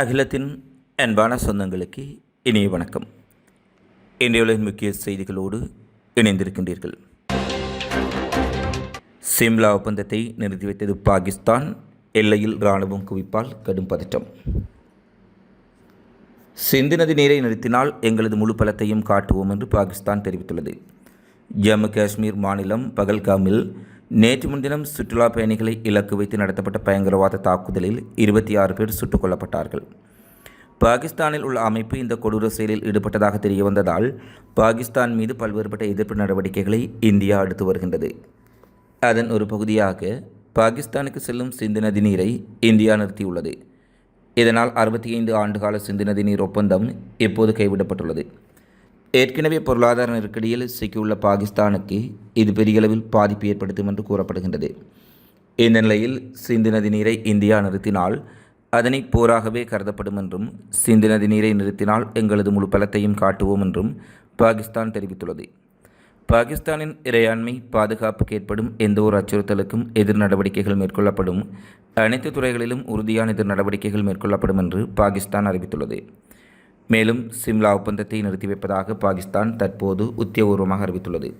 அகிலத்தின் அன்பான சொந்தங்களுக்கு இனிய வணக்கம். இன்றைய முக்கிய செய்திகளோடு இணைந்திருக்கின்றீர்கள். சிம்லா ஒப்பந்தத்தை நிறுத்தி வைத்தது பாகிஸ்தான் எல்லையில் இராணுவம் குவிப்பால் கடும் பதற்றம். சிந்து நதி நீரை நிறுத்தினால் எங்களது முழு பலத்தையும் காட்டுவோம் என்று பாகிஸ்தான் தெரிவித்துள்ளது. ஜம்மு காஷ்மீர் மாநிலம் பகல்காமில் நேற்று முன்தினம் சுற்றுலா பயணிகளை இலக்கு வைத்து நடத்தப்பட்ட பயங்கரவாத தாக்குதலில் இருபத்தி ஆறு பேர் சுட்டுக் கொல்லப்பட்டார்கள் பாகிஸ்தானில் உள்ள அமைப்பு இந்த கொடூர செயலில் ஈடுபட்டதாக தெரியவந்ததால் பாகிஸ்தான் மீது பல்வேறுபட்ட எதிர்ப்பு நடவடிக்கைகளை இந்தியா எடுத்து வருகின்றது. அதன் ஒரு பகுதியாக பாகிஸ்தானுக்கு செல்லும் சிந்து நதி நீரை இந்தியா நிறுத்தியுள்ளது. இதனால் அறுபத்தி ஐந்து ஆண்டுகால சிந்து நதி நீர் ஒப்பந்தம் இப்போது கைவிடப்பட்டுள்ளது. ஏற்கனவே பொருளாதார நெருக்கடியில் சிக்கியுள்ள பாகிஸ்தானுக்கு இது பெரிய அளவில் பாதிப்பு ஏற்படுத்தும் என்று கூறப்படுகின்றது. இந்த நிலையில் சிந்து நதி நீரை இந்தியா நிறுத்தினால் அதனை போராகவே கருதப்படும் என்றும் சிந்து நதி நீரை நிறுத்தினால் எங்களது முழு பலத்தையும் காட்டுவோம் என்றும் பாகிஸ்தான் தெரிவித்துள்ளது. பாகிஸ்தானின் இறையாண்மை பாதுகாப்புக்கு ஏற்படும் எந்த ஒரு அச்சுறுத்தலுக்கும் எதிர் நடவடிக்கைகள் மேற்கொள்ளப்படும் அனைத்து துறைகளிலும் உறுதியான எதிர் நடவடிக்கைகள் மேற்கொள்ளப்படும் என்று பாகிஸ்தான் அறிவித்துள்ளது. மேலும் சிம்லா ஒப்பந்தத்தை நிறுத்தி வைப்பதாக பாகிஸ்தான் தற்போது உத்தியபூர்வமாக அறிவித்துள்ளது.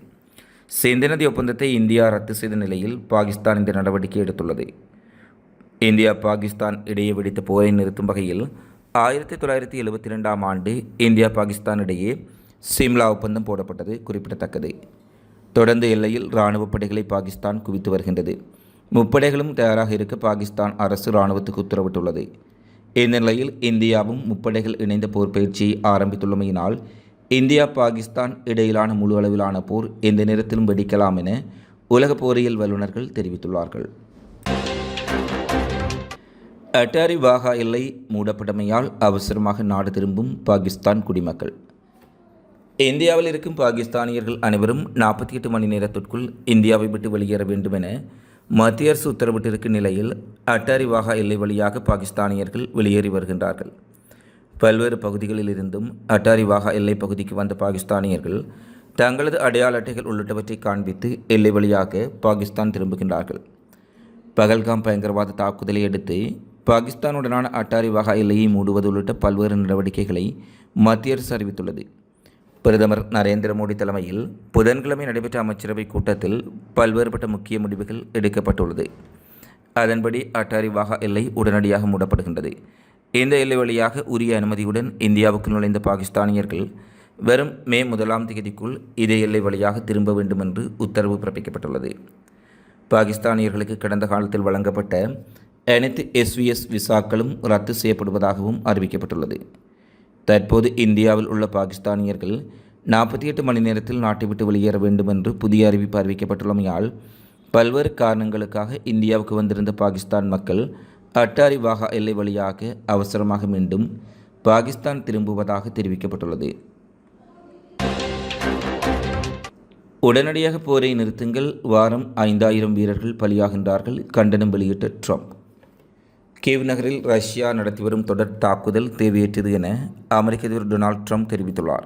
சிந்து நதி ஒப்பந்தத்தை இந்தியா ரத்து செய்த நிலையில் பாகிஸ்தான் இந்த நடவடிக்கை எடுத்துள்ளது. இந்தியா பாகிஸ்தான் இடையே வெடித்த போரை நிறுத்தும் வகையில் ஆயிரத்தி தொள்ளாயிரத்தி எழுபத்தி ரெண்டாம் ஆண்டு இந்தியா பாகிஸ்தான் இடையே சிம்லா ஒப்பந்தம் போடப்பட்டது குறிப்பிடத்தக்கது. தொடர்ந்து எல்லையில் இராணுவ படைகளை பாகிஸ்தான் குவித்து வருகின்றது. முப்படைகளும் தயாராக இருக்க பாகிஸ்தான் அரசு இராணுவத்துக்கு உத்தரவிட்டுள்ளது. இந்த நிலையில் இந்தியாவும் முப்படைகள் இணைந்த போர் பயிற்சியை ஆரம்பித்துள்ளமையினால் இந்தியா பாகிஸ்தான் இடையிலான முழு அளவிலான போர் எந்த நேரத்திலும் வெடிக்கலாம் என உலக போரியல் வல்லுநர்கள் தெரிவித்துள்ளார்கள். அட்டாரி வாகா எல்லை மூடப்பட்டமையால் அவசரமாக நாடு திரும்பும் பாகிஸ்தான் குடிமக்கள். இந்தியாவில் இருக்கும் பாகிஸ்தானியர்கள் அனைவரும் நாற்பத்தி எட்டு மணி நேரத்திற்குள் இந்தியாவை விட்டு வெளியேற வேண்டும் என மத்திய அரசு உத்தரவிட்டிருக்கும் நிலையில் அட்டாரி வாகா எல்லை வழியாக பாகிஸ்தானியர்கள் வெளியேறி வருகின்றார்கள். பல்வேறு பகுதிகளில் இருந்தும் அட்டாரி வாகா எல்லை பகுதிக்கு வந்த பாகிஸ்தானியர்கள் தங்களது அடையாள அட்டைகள் உள்ளிட்டவற்றை காண்பித்து எல்லை வழியாக பாகிஸ்தான் திரும்புகின்றார்கள். பகல்காம் பயங்கரவாத தாக்குதலை அடுத்து பாகிஸ்தானுடனான அட்டாரி வாகா எல்லையை மூடுவது உள்ளிட்ட பல்வேறு நடவடிக்கைகளை மத்திய அரசு அறிவித்துள்ளது. பிரதமர் நரேந்திர மோடி தலைமையில் புதன்கிழமை நடைபெற்ற அமைச்சரவை கூட்டத்தில் பல்வேறுபட்ட முக்கிய முடிவுகள் எடுக்கப்பட்டுள்ளது. அதன்படி அட்டாரி வாகா எல்லை உடனடியாக மூடப்படுகின்றது. இந்த எல்லை வழியாக உரிய அனுமதியுடன் இந்தியாவுக்கு நுழைந்த பாகிஸ்தானியர்கள் வெறும் மே முதலாம் தேதிக்குள் இதே எல்லை வழியாக திரும்ப வேண்டும் என்று உத்தரவு பிறப்பிக்கப்பட்டுள்ளது. பாகிஸ்தானியர்களுக்கு கடந்த காலத்தில் வழங்கப்பட்ட அனைத்து எஸ்விஎஸ் விசாக்களும் ரத்து செய்யப்படுவதாகவும் அறிவிக்கப்பட்டுள்ளது. தற்போது இந்தியாவில் உள்ள பாகிஸ்தானியர்கள் நாற்பத்தி எட்டு மணி நேரத்தில் நாட்டை விட்டு வெளியேற வேண்டும் என்று புதிய அறிவிப்பு அறிவிக்கப்பட்டுள்ளமையால் பல்வேறு காரணங்களுக்காக இந்தியாவுக்கு வந்திருந்த பாகிஸ்தான் மக்கள் அட்டாரி வாகா எல்லை வழியாக அவசரமாக மீண்டும் பாகிஸ்தான் திரும்புவதாக தெரிவிக்கப்பட்டுள்ளது. உடனடியாக போரை நிறுத்துங்கள். வாரம் ஐந்தாயிரம் வீரர்கள் பலியாகின்றார்கள். கண்டனம் வெளியிட்ட ட்ரம்ப். கேவ் நகரில் ரஷ்யா நடத்தி வரும் தொடர் தாக்குதல் தேவையற்றது என அமெரிக்க அதிபர் டொனால்ட் ட்ரம்ப் தெரிவித்துள்ளார்.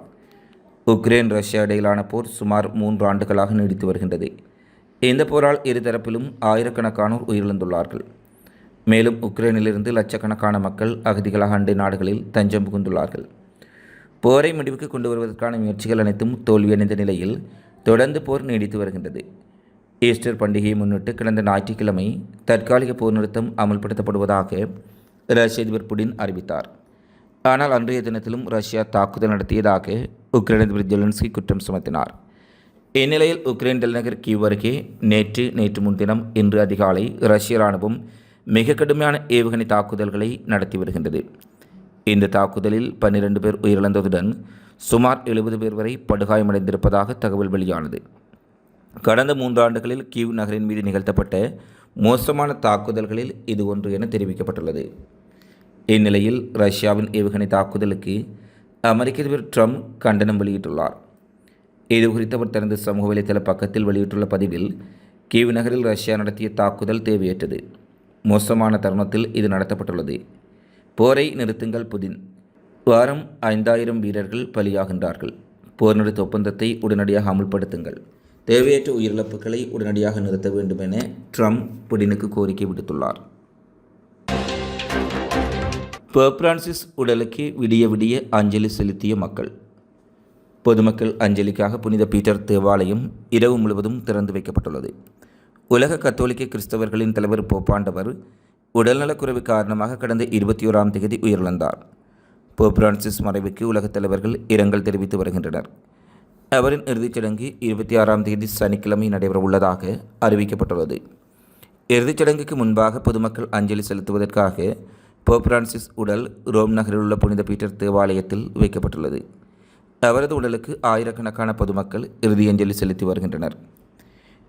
உக்ரைன் ரஷ்யா இடையிலான போர் சுமார் மூன்று ஆண்டுகளாக நீடித்து வருகின்றது. இந்த போரால் இருதரப்பிலும் ஆயிரக்கணக்கானோர் உயிரிழந்துள்ளார்கள். மேலும் உக்ரைனிலிருந்து லட்சக்கணக்கான மக்கள் அகதிகளாக அண்டை நாடுகளில் தஞ்சம் புகுந்துள்ளார்கள். போரை முடிவுக்கு கொண்டு வருவதற்கான முயற்சிகள் அனைத்தும் தோல்வியடைந்த நிலையில் தொடர்ந்து போர் நீடித்து வருகின்றது. ஈஸ்டர் பண்டிகையை முன்னிட்டு கடந்த ஞாயிற்றுக்கிழமை தற்காலிக போர் நிறுத்தம் அமல்படுத்தப்படுவதாக ரஷ்ய அதிபர் புடின் அறிவித்தார். ஆனால் அன்றைய தினத்திலும் ரஷ்யா தாக்குதல் நடத்தியதாக உக்ரைன் அதிபர் ஜெலன்ஸ்கி குற்றம் சுமத்தினார். இந்நிலையில் உக்ரைன் தலைநகர் கீவ் அருகே நேற்று நேற்று முன்தினம் இன்று அதிகாலை ரஷ்ய இராணுவம் மிக கடுமையான ஏவுகணை தாக்குதல்களை நடத்தி வருகின்றது. இந்த தாக்குதலில் பன்னிரண்டு பேர் உயிரிழந்ததுடன் சுமார் எழுபது பேர் வரை படுகாயமடைந்திருப்பதாக தகவல் வெளியானது. கடந்த மூன்றாண்டுகளில் கீவ் நகரின் மீது நிகழ்த்தப்பட்ட மோசமான தாக்குதல்களில் இது ஒன்று என தெரிவிக்கப்பட்டுள்ளது. இந்நிலையில் ரஷ்யாவின் ஏவுகணை தாக்குதலுக்கு அமெரிக்க அதிபர் ட்ரம்ப் கண்டனம் வெளியிட்டுள்ளார். இது குறித்து அவர் தனது சமூக வலைதள பக்கத்தில் வெளியிட்டுள்ள பதிவில் கீவ் நகரில் ரஷ்யா நடத்திய தாக்குதல் தேவையற்றது. மோசமான தருணத்தில் இது நடத்தப்பட்டுள்ளது. போரை நிறுத்துங்கள் புதின். வாரம் ஐந்தாயிரம் வீரர்கள் பலியாகின்றார்கள். போர் நிறுத்த ஒப்பந்தத்தை உடனடியாக அமுல்படுத்துங்கள். தேவையற்ற உயிரிழப்புகளை உடனடியாக நிறுத்த வேண்டும் என ட்ரம்ப் புடினுக்கு கோரிக்கை விடுத்துள்ளார். போப் பிரான்சிஸ் உடலுக்கு விடிய விடிய அஞ்சலி செலுத்திய மக்கள். பொதுமக்கள் அஞ்சலிக்காக புனித பீட்டர் தேவாலயம் இரவு முழுவதும் திறந்து வைக்கப்பட்டுள்ளது. உலக கத்தோலிக்க கிறிஸ்தவர்களின் தலைவர் போப்பாண்டவர் உடல்நலக்குறைவு காரணமாக கடந்த இருபத்தி ஓராம் தேதி உயிரிழந்தார். போப் பிரான்சிஸ் மறைவுக்கு உலகத் தலைவர்கள் இரங்கல் தெரிவித்து வருகின்றனர். அவரின் இறுதிச் சடங்கு இருபத்தி ஆறாம் தேதி சனிக்கிழமை நடைபெற உள்ளதாக அறிவிக்கப்பட்டுள்ளது. இறுதிச் சடங்குக்கு முன்பாக பொதுமக்கள் அஞ்சலி செலுத்துவதற்காக போப் பிரான்சிஸ் உடல் ரோம் நகரில் உள்ள புனித பீட்டர் தேவாலயத்தில் வைக்கப்பட்டுள்ளது. அவரது உடலுக்கு ஆயிரக்கணக்கான பொதுமக்கள் இறுதி அஞ்சலி செலுத்தி வருகின்றனர்.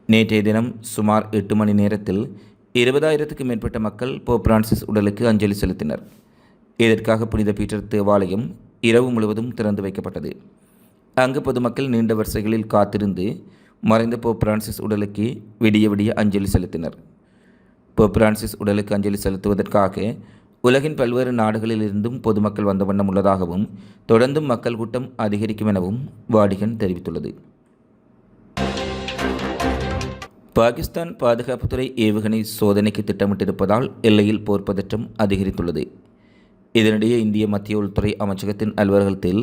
நேற்றைய தினம் சுமார் எட்டு மணி நேரத்தில் இருபதாயிரத்துக்கு மேற்பட்ட மக்கள் போப் பிரான்சிஸ் உடலுக்கு அஞ்சலி செலுத்தினர். இதற்காக புனித பீட்டர் தேவாலயம் இரவு முழுவதும் திறந்து வைக்கப்பட்டது. அங்கு பொதுமக்கள் நீண்ட வரிசைகளில் காத்திருந்து மறைந்த போப் பிரான்சிஸ் உடலுக்கு விடிய விடிய அஞ்சலி செலுத்தினர். போப் பிரான்சிஸ் உடலுக்கு அஞ்சலி செலுத்துவதற்காக உலகின் பல்வேறு நாடுகளிலிருந்தும் பொதுமக்கள் வந்த வண்ணம் உள்ளதாகவும் தொடர்ந்தும் மக்கள் கூட்டம் அதிகரிக்கும் எனவும் வாடிகன் தெரிவித்துள்ளது. பாகிஸ்தான் பாதுகாப்புத்துறை ஏவுகணை சோதனைக்கு திட்டமிட்டிருப்பதால் எல்லையில் போர் பதற்றம் அதிகரித்துள்ளது. இதனிடையே இந்திய மத்திய உள்துறை அமைச்சகத்தின் அலுவலகத்தில்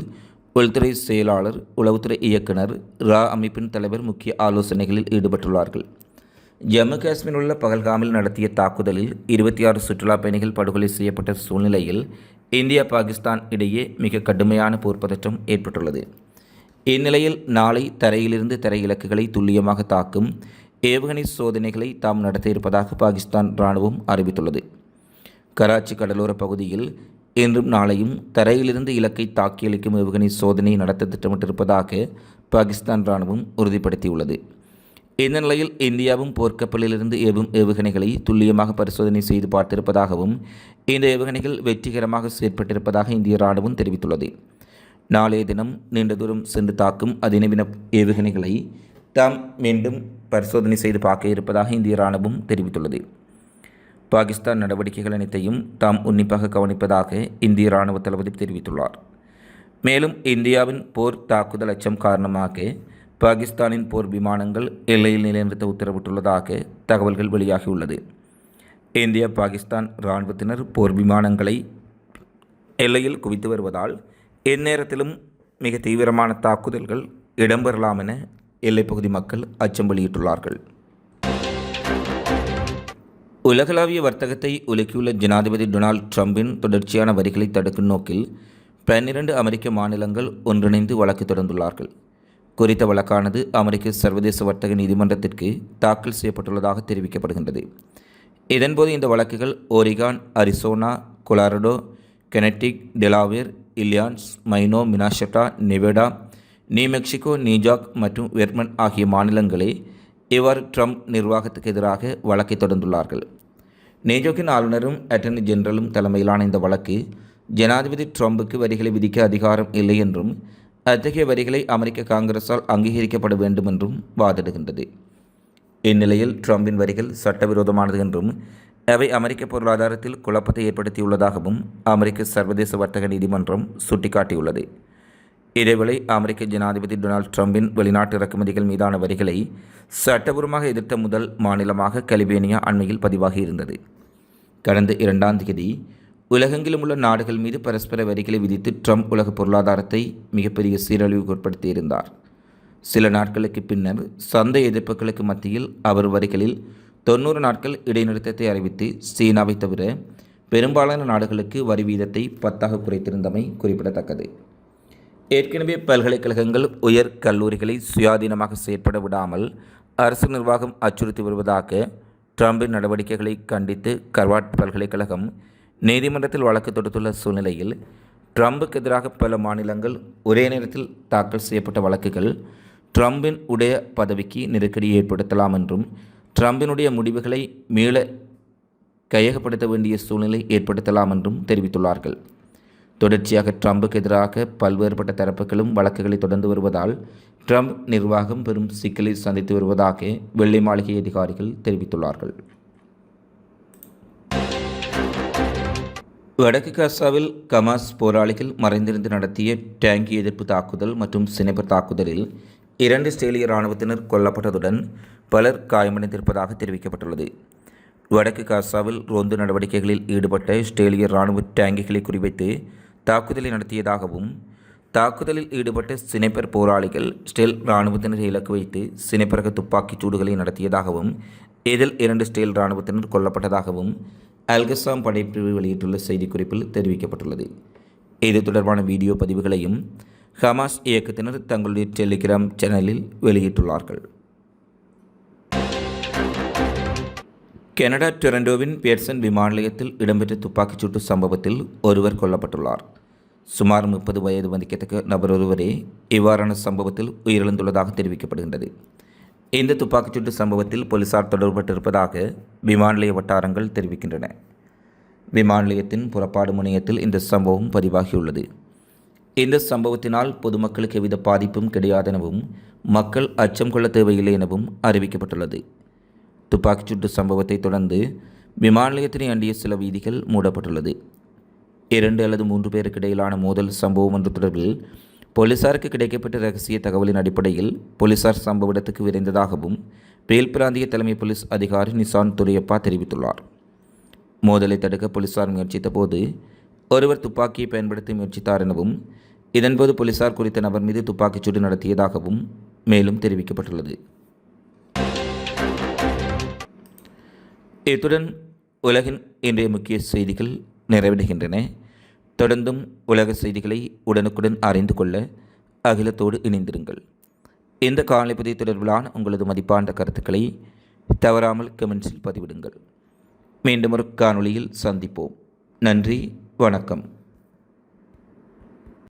உள்துறை செயலாளர் உளவுத்துறை இயக்குனர் ரா அமைப்பின் தலைவர் முக்கிய ஆலோசனைகளில் ஈடுபட்டுள்ளார்கள். ஜம்மு காஷ்மீரில் உள்ள பகல்காமில் நடத்திய தாக்குதலில் இருபத்தி ஆறு சுற்றுலா பயணிகள் படுகொலை செய்யப்பட்ட சூழ்நிலையில் இந்தியா பாகிஸ்தான் இடையே மிக கடுமையான போர் பதற்றம் ஏற்பட்டுள்ளது. இந்நிலையில் நாளை தரையிலிருந்து தரை இலக்குகளை துல்லியமாக தாக்கும் ஏவுகணை சோதனைகளை தாம் நடத்த இருப்பதாக பாகிஸ்தான் இராணுவம் அறிவித்துள்ளது. கராச்சி கடலோர பகுதியில் இன்றும் நாளையும் தரையிலிருந்து இலக்கை தாக்கியளிக்கும் ஏவுகணை சோதனை நடத்த திட்டமிட்டிருப்பதாக பாகிஸ்தான் இராணுவம் உறுதிப்படுத்தியுள்ளது. இந்த நிலையில் இந்தியாவும் போர்க்கப்பலிலிருந்து ஏவும் ஏவுகணைகளை துல்லியமாக பரிசோதனை செய்து பார்த்திருப்பதாகவும் இந்த ஏவுகணைகள் வெற்றிகரமாக செயற்பட்டிருப்பதாக இந்திய இராணுவம் தெரிவித்துள்ளது. நாளைய தினம் நீண்ட தூரம் சென்று தாக்கும் அதிநவீன ஏவுகணைகளை தாம் மீண்டும் பரிசோதனை செய்து பார்க்க இருப்பதாக இந்திய இராணுவம் தெரிவித்துள்ளது. பாகிஸ்தான் நடவடிக்கைகள் அனைத்தையும் தாம் உன்னிப்பாக கவனிப்பதாக இந்திய இராணுவ தளபதி தெரிவித்துள்ளார். மேலும் இந்தியாவின் போர் தாக்குதல் அச்சம் காரணமாக பாகிஸ்தானின் போர் விமானங்கள் எல்லையில் நிலைநிறுத்த உத்தரவிட்டுள்ளதாக தகவல்கள் வெளியாகியுள்ளது. இந்தியா பாகிஸ்தான் இராணுவத்தினர் போர் விமானங்களை எல்லையில் குவித்து வருவதால் எந்நேரத்திலும் மிக தீவிரமான தாக்குதல்கள் இடம்பெறலாம் என எல்லைப்பகுதி மக்கள் அச்சம் வெளியிட்டுள்ளார்கள். உலகளாவிய வர்த்தகத்தை உலுக்கியுள்ள ஜனாதிபதி டொனால்ட் ட்ரம்பின் தொடர்ச்சியான வரிகளை தடுக்கும் நோக்கில் பன்னிரண்டு அமெரிக்க மாநிலங்கள் ஒன்றிணைந்து வழக்கு தொடர்ந்துள்ளார்கள். குறித்த வழக்கானது அமெரிக்க சர்வதேச வர்த்தக நீதிமன்றத்திற்கு தாக்கல் செய்யப்பட்டுள்ளதாக தெரிவிக்கப்படுகின்றது. இதன்போது இந்த வழக்குகள் Oregon Arizona Colorado Connecticut Delaware Illinois Maine Minnesota Nevada New Mexico New York மற்றும் வெர்மன் ஆகிய மாநிலங்களை இவ்வாறு ட்ரம்ப் நிர்வாகத்துக்கு எதிராக வழக்கை தொடர்ந்துள்ளார்கள். நேஜோக்கின் ஆளுநரும் அட்டர்னி ஜெனரலும் தலைமையிலான இந்த வழக்கு ஜனாதிபதி ட்ரம்புக்கு வரிகளை விதிக்க அதிகாரம் இல்லை என்றும் அத்தகைய வரிகளை அமெரிக்க காங்கிரஸால் அங்கீகரிக்கப்பட வேண்டும் என்றும் வாதிடுகின்றது. இந்நிலையில் ட்ரம்பின் வரிகள் சட்டவிரோதமானது என்றும் அவை அமெரிக்க பொருளாதாரத்தில் குழப்பத்தை ஏற்படுத்தியுள்ளதாகவும் அமெரிக்க சர்வதேச வர்த்தக நீதிமன்றம் சுட்டிக்காட்டியுள்ளது. இதேவேளை அமெரிக்க ஜனாதிபதி டொனால்ட் ட்ரம்பின் வெளிநாட்டு இறக்குமதிகள் மீதான வரிகளை சட்டபூர்வமாக எதிர்த்த முதல் மாநிலமாக கலிபேனியா அண்மையில் பதிவாகி இருந்தது. கடந்த இரண்டாம் தேதி உலகெங்கிலும் உள்ள நாடுகள் மீது பரஸ்பர வரிகளை விதித்து ட்ரம்ப் உலக பொருளாதாரத்தை மிகப்பெரிய சீரழிவுக்கு உட்படுத்தியிருந்தார் சில நாட்களுக்கு பின்னர் சந்தை எதிர்ப்புகளுக்கு மத்தியில் அவர் வரிகளில் தொண்ணூறு நாட்கள் இடைநிறுத்தத்தை அறிவித்து சீனாவை தவிர பெரும்பாலான நாடுகளுக்கு வரி வீதத்தை பத்தாக குறைத்திருந்தமை குறிப்பிடத்தக்கது. ஏற்கனவே பல்கலைக்கழகங்கள் உயர் கல்லூரிகளை சுயாதீனமாக செயற்பட விடாமல் அரசு நிர்வாகம் அச்சுறுத்தி வருவதாக ட்ரம்பின் நடவடிக்கைகளை கண்டித்து கர்வாட் பல்கலைக்கழகம் நீதிமன்றத்தில் வழக்கு தொடுத்துள்ள சூழ்நிலையில் ட்ரம்புக்கு எதிராக பல மாநிலங்கள் ஒரே நேரத்தில் தாக்கல் செய்யப்பட்ட வழக்குகள் ட்ரம்பின் உடைய பதவிக்கு நெருக்கடி ஏற்படுத்தலாம் என்றும் ட்ரம்பினுடைய முடிவுகளை மீள கையகப்படுத்த வேண்டிய சூழ்நிலை ஏற்படுத்தலாம் என்றும் தெரிவித்துள்ளார்கள். தொடர்ச்சியாக ட்ரம்புக்கு எதிராக பல்வேறுபட்ட தரப்புகளும் வழக்குகளை தொடர்ந்து வருவதால் ட்ரம்ப் நிர்வாகம் பெரும் சிக்கலை சந்தித்து வருவதாக வெள்ளை மாளிகை அதிகாரிகள் தெரிவித்துள்ளார்கள். வடக்கு காசாவில் கமாஸ் போராளிகள் மறைந்திருந்து நடத்திய டேங்கி எதிர்ப்பு தாக்குதல் மற்றும் சினைப்பர் தாக்குதலில் இரண்டு இஸ்ரேலிய இராணுவத்தினர் கொல்லப்பட்டதுடன் பலர் காயமடைந்திருப்பதாக தெரிவிக்கப்பட்டுள்ளது. வடக்கு காசாவில் ரோந்து நடவடிக்கைகளில் ஈடுபட்ட இஸ்ரேலிய இராணுவ டேங்கிகளை குறிவைத்து தாக்குதலை நடத்தியதாகவும் தாக்குதலில் ஈடுபட்ட சினைப்பர் போராளிகள் ஸ்டெல் இராணுவத்தினரை இலக்கு வைத்து சினைப்பரக துப்பாக்கிச் சூடுகளை நடத்தியதாகவும் இதில் இரண்டு ஸ்டெல் இராணுவத்தினர் கொல்லப்பட்டதாகவும் அல்கசாம் படைப்பிரிவு வெளியிட்டுள்ள செய்திக்குறிப்பில் தெரிவிக்கப்பட்டுள்ளது. இது தொடர்பான வீடியோ பதிவுகளையும் ஹமாஸ் இயக்கத்தினர் தங்களுடைய டெலிகிராம் சேனலில் வெளியிட்டுள்ளார்கள். கனடா டொரண்டோவின் பியர்சன் விமான நிலையத்தில் இடம்பெற்ற துப்பாக்கிச்சூட்டு சம்பவத்தில் ஒருவர் கொல்லப்பட்டுள்ளார். சுமார் முப்பது வயது வந்திக்கத்தக்க நபர் ஒருவரே இவ்வாறான சம்பவத்தில் உயிரிழந்துள்ளதாக தெரிவிக்கப்படுகின்றது. இந்த துப்பாக்கிச்சூட்டு சம்பவத்தில் போலீசார் தொடர்பட்டிருப்பதாக விமான நிலைய வட்டாரங்கள் தெரிவிக்கின்றன. விமான நிலையத்தின் புறப்பாடு முனையத்தில் இந்த சம்பவம் பதிவாகியுள்ளது. இந்த சம்பவத்தினால் பொதுமக்களுக்கு எவ்வித பாதிப்பும் கிடையாதெனவும் மக்கள் அச்சம் கொள்ள தேவையில்லை எனவும் அறிவிக்கப்பட்டுள்ளது. துப்பாக்கிச்சூட்டு சம்பவத்தை தொடர்ந்து விமான நிலையத்தினை அண்டிய சில வீதிகள் மூடப்பட்டுள்ளது. இரண்டு அல்லது மூன்று பேருக்கு இடையிலான மோதல் சம்பவம் என்ற தொடர்பில் போலீசாருக்கு கிடைக்கப்பட்ட ரகசிய தகவலின் அடிப்படையில் போலீசார் சம்பவ இடத்துக்கு விரைந்ததாகவும் பேல் பிராந்திய தலைமை போலீஸ் அதிகாரி நிசான் துரையப்பா தெரிவித்துள்ளார். மோதலை தடுக்க போலீசார் முயற்சித்த போது ஒருவர் துப்பாக்கியை பயன்படுத்தி முயற்சித்தார் எனவும் இதன்போது போலீசார் குறித்த நபர் மீது துப்பாக்கிச்சூடு நடத்தியதாகவும் மேலும் தெரிவிக்கப்பட்டுள்ளது. இத்துடன் உலகின் இன்றைய முக்கிய செய்திகள் நிறைவடைகின்றன. தொடர்ந்தும் உலக செய்திகளை உடனுக்குடன் அறிந்து கொள்ள அகிலத்தோடு இணைந்திருங்கள். இந்த காலைப்பதி தொடர்பிலான உங்களது மதிப்பான கருத்துக்களை தவறாமல் கமெண்ட்ஸில் பதிவிடுங்கள். மீண்டும் ஒரு காணொளியில் சந்திப்போம். நன்றி வணக்கம்.